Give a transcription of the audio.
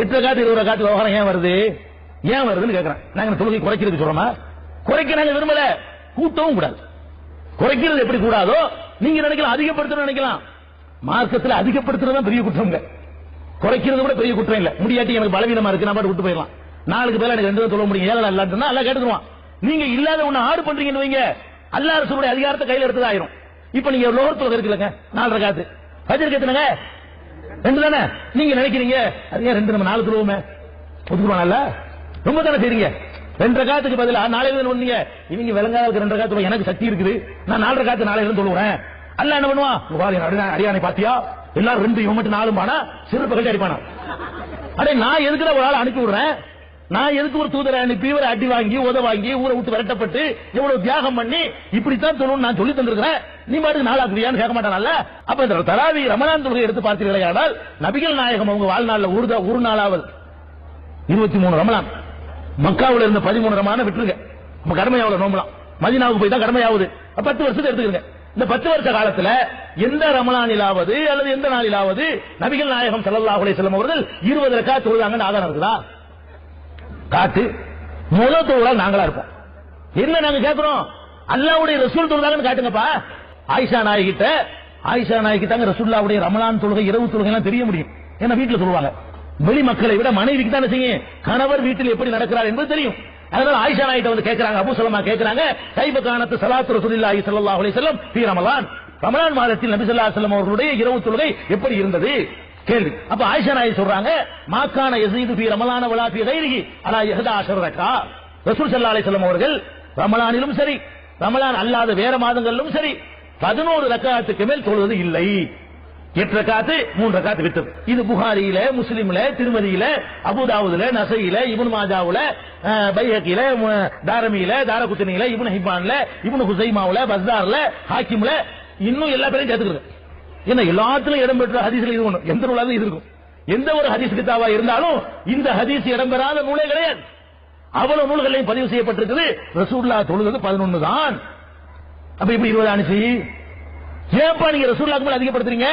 எட்டு காத்து இருபது காத்து விவகாரம் ஏன் வருது? ஏன் வருதுன்னு கேக்குறேன். நாங்க இந்த தொழுகை குறைக்கிறதுக்கு சொல்றோமா? குறைக்க நாங்க விரும்பல. கூட்டவும் கூடாது. குறைக்கிறது எப்படி கூடாதோ நீங்க நினைக்கலாம் அதிகப்படுத்தணும் நினைக்கலாம். மார்க்கத்தில் அதிகப்படுத்துறது தான் பெரிய குற்றம்ங்க குறைக்கிறது கூட பெரிய குற்றம் இல்ல. முடியாட்டி எனக்கு பலவீனமா இருக்கு நான் பாட்டு விட்டு போயிடலாம். நாளுக்கு பேர் எனக்கு ரெண்டு தான் சொல்ல முடியும். ஏழை இல்லாட்டுனா எல்லாம் கேட்டுக்குவான். நீங்க இல்லாத ஒண்ணு ஆடு பண்றீங்கன்னு வைங்க. அல்லா அரசுடைய அதிகாரத்தை கையில எடுத்தது ஆயிரும் இப்ப நீங்க லோகத்துல தொகை இருக்குல்லங்க நாலரை காத்து. பஜருக்கு எத்தனைங்க? ரெண்டு தானே? நீங்க நினைக்கிறீங்க? அது ஏன் ரெண்டு நம்ம நாலு சொல்லுவோமே? ஒத்துக்குவாங்கல்ல ரொம்ப தானே செய்றீங்க? ரெண்டரை காத்துக்கு பதிலா நாளையில இருந்து நீங்க இவங்க விளங்காத ரெண்டரை காத்து. எனக்கு சக்தி இருக்குது. நான் நாலரை காத்து நாளையில இருந்து சொல்லுவேன் அல்ல என்ன பண்ணுவான் அரியானை அடியானை பாத்தியா எல்லாரும் ரெண்டு இவன் மட்டும் நாலு பானா சிறப்பு கட்டி அடிப்பானா? அடே நான் எதுக்குற ஒரு ஆள் அனுப்பி விடுறேன்? நான் எதுக்கு ஒரு தூதரை அனுப்பி ஒரு அடி வாங்கி உத வாங்கி ஊரை விட்டு விரட்டப்பட்டு எவ்வளவு தியாகம் பண்ணி இப்படித்தான் சொல்லணும் நான் சொல்லி தந்திருக்கிறேன். நீ பாட்டுக்கு நாளாக்குறியான்னு கேட்க மாட்டானல்ல? அப்ப இந்த தராவி ரமணான் தொழுகை எடுத்து பார்த்தீர்களே ஆனால் நபிகள் நாயகம் அவங்க வாழ்நாள்ல ஒரு ஒரு நாளாவது. இருபத்தி மூணு ரமலான். மக்காவுல இருந்த பதிமூணு ரமான விட்டுருங்க. நம்ம கடமையாவுல நோம்பலாம். மதினாவுக்கு போய் தான் கடமையாவது பத்து வருஷத்தை எடுத்துக்கிறங்க இந்த பத்து வருஷ காலத்துல எந்த ரமலானிலாவது அல்லது எந்த நாளிலாவது நபிகள் நாயகம் ஸல்லல்லாஹு அலைஹி அவர்கள் இருபது ரக்கா தொழுதாங்கன்னு ஆதாரம் இருக்குதா? காட்டு முதல் தொழுதல் நாங்களா இருப்போம். என்ன நாங்க கேட்கிறோம் அல்லாவுடைய ரசூல் தொழுதாங்கன்னு காட்டுங்கப்பா ஆயிஷா நாயகிட்ட ஆயிஷா நாயகி தாங்க ரசூல்லாவுடைய ரமலான் தொழுகை இரவு தொழுகை எல்லாம் தெரிய முடியும். ஏன்னா வீட்டுல சொல்லுவாங்க வெளி மக்களை விட மனைவிக்கு தானே செய்யும். கணவர் வீட்டில் எப்படி நடக்கிறார் என்பது தெரியும். அதனால ஆயிஷா நாயிட்ட வந்து கேட்கிறாங்க அபு சலமா கேட்கிறாங்க கைப காணத்து சலாத்து ரசூலில்லாஹி ஸல்லல்லாஹு அலைஹி வஸல்லம் ரமலான். ரமலான் மாதத்தில் நபி ஸல்லல்லாஹு அலைஹி வஸல்லம் அவர்களுடைய இரவு தொழுகை எப்படி இருந்தது? கேள்வி. அப்ப ஆயிஷா நாயகி சொல்றாங்க மாக்கான எசீது பி ரமலான வலா ஃபீ கைரிஹி அலா யஹதா அஷர் ரக்கா ரசூல் சல்லா அலைஹி அவர்கள் ரமலானிலும் சரி ரமலான் அல்லாத வேற மாதங்களிலும் சரி பதினோரு ரக்காத்துக்கு மேல் தொழுவது இல்லை. எட்டு ரக்காத்து மூன்று ரக்காத்து விட்டது. இது புகாரியில முஸ்லீம்ல திருமதியில அபுதாவுதுல நசையில இபுன் மாஜாவுல பைஹக்கில தாரமியில தாரகுத்தனியில இபுன் ஹிபான்ல இபுன் ஹுசைமாவுல பஸ்தார்ல ஹாக்கிம்ல இன்னும் எல்லா பேரையும் சேர்த்துக்கிறது ஏன்னா எல்லாத்துலயும் இடம்பெற்ற ஹதீஸ்ல இது ஒண்ணு. எந்த நூலாவது இது இருக்கும். எந்த ஒரு ஹதீஸ் கிதாவா இருந்தாலும் இந்த ஹதீஸ் இடம்பெறாத நூலே கிடையாது. அவ்வளவு நூல்களையும் பதிவு செய்யப்பட்டிருக்குது. ரசூல்லா தொழுது பதினொன்னு தான். அப்ப இப்படி இருபது அனுசி ஏன்பா நீங்க ரசூல்லாக்கு மேல அதிகப்படுத்துறீங்க?